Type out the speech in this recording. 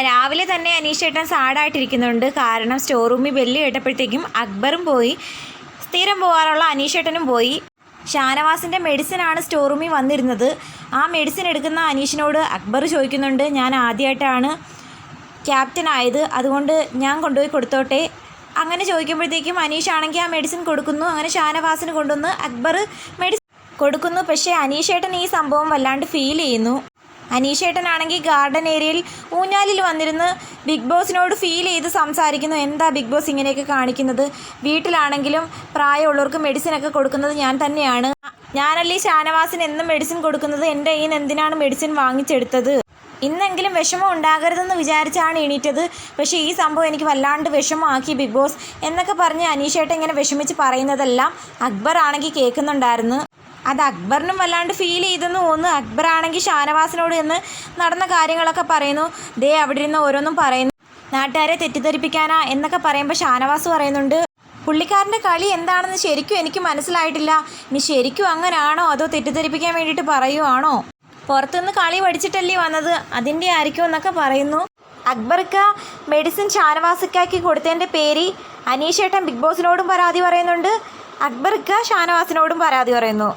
രാവിലെ തന്നെ അനീഷേട്ടൻ സാഡായിട്ടിരിക്കുന്നുണ്ട്. കാരണം സ്റ്റോർ റൂമിൽ ബെല്ല് കേട്ടപ്പോഴത്തേക്കും അക്ബറും പോയി. സ്ഥിരം പോകാറുള്ള അനീഷേട്ടനും പോയി. ഷാനവാസിന്റെ മെഡിസിനാണ് സ്റ്റോർ റൂമിൽ വന്നിരുന്നത്. ആ മെഡിസിൻ എടുക്കുന്ന അനീഷിനോട് അക്ബർ ചോദിക്കുന്നുണ്ട് ഞാൻ ആദ്യമായിട്ടാണ് ക്യാപ്റ്റൻ ആയത്. അതുകൊണ്ട് ഞാൻ കൊണ്ടുപോയി കൊടുത്തോട്ടെ? അങ്ങനെ ചോദിക്കുമ്പോഴത്തേക്കും അനീഷ് ആണെങ്കിൽ ആ മെഡിസിൻ കൊടുക്കുന്നു. അങ്ങനെ ഷാനവാസിന് കൊണ്ടുവന്ന് അക്ബർ മെഡിസിൻ കൊടുക്കുന്നു. പക്ഷേ അനീഷേട്ടൻ ഈ സംഭവം വല്ലാണ്ട് ഫീൽ ചെയ്യുന്നു. അനീഷേട്ടനാണെങ്കിൽ ഗാർഡൻ ഏരിയയിൽ ഊഞ്ഞാലിൽ വന്നിരുന്ന് ബിഗ് ബോസിനോട് ഫീൽ ചെയ്ത് സംസാരിക്കുന്നു. എന്താ ബിഗ് ബോസ് ഇങ്ങനെയൊക്കെ കാണിക്കുന്നത്? വീട്ടിലാണെങ്കിലും പ്രായമുള്ളവർക്ക് മെഡിസിനൊക്കെ കൊടുക്കുന്നത് ഞാൻ തന്നെയാണ്. ഞാനല്ലേ ഷാനവാസിന് എന്നും മെഡിസിൻ കൊടുക്കുന്നത്? എന്റെ കയ്യിൽ എന്തിനാണ് മെഡിസിൻ വാങ്ങിച്ചെടുത്തത്? ഇന്നെങ്കിലും വിഷമം ഉണ്ടാകരുതെന്ന് വിചാരിച്ചാണ് എണീറ്റത്. പക്ഷേ ഈ സംഭവം എനിക്ക് വല്ലാണ്ട് വിഷമമാക്കി ബിഗ് ബോസ് എന്നൊക്കെ പറഞ്ഞ് അനീഷേട്ടൻ ഇങ്ങനെ വിഷമിച്ച് പറയുന്നതെല്ലാം അക്ബർ ആണെങ്കിൽ കേൾക്കുന്നുണ്ടായിരുന്നു. അത് അക്ബറിനും വല്ലാണ്ട് ഫീൽ ചെയ്തെന്ന് തോന്നുന്നു. അക്ബറാണെങ്കിൽ ഷാനവാസിനോട് എന്ന് നടന്ന കാര്യങ്ങളൊക്കെ പറയുന്നു. ദേ അവിടെ ഇരുന്ന് ഓരോന്നും പറയുന്നു. നാട്ടുകാരെ തെറ്റിദ്ധരിപ്പിക്കാനാ എന്നൊക്കെ പറയുമ്പോൾ ഷാനവാസ് പറയുന്നുണ്ട്. പുള്ളിക്കാരന്റെ കളി എന്താണെന്ന് ശരിക്കും എനിക്ക് മനസ്സിലായിട്ടില്ല. ഇനി ശരിക്കും അങ്ങനാണോ? അതോ തെറ്റിദ്ധരിപ്പിക്കാൻ വേണ്ടിയിട്ട് പറയുവാണോ? പുറത്തുനിന്ന് കളി പഠിച്ചിട്ടല്ലേ വന്നത്? അതിന്റെ ആയിരിക്കും എന്നൊക്കെ പറയുന്നു. അക്ബർക്ക മെഡിസിൻ ഷാനവാസിക്കാക്കി കൊടുത്തതിന്റെ പേര് അനീഷേട്ടൻ ബിഗ് ബോസിനോടും പരാതി പറയുന്നുണ്ട്. അക്ബർക്ക് ഷാനവാസിനോടും പരാതി പറയുന്നു.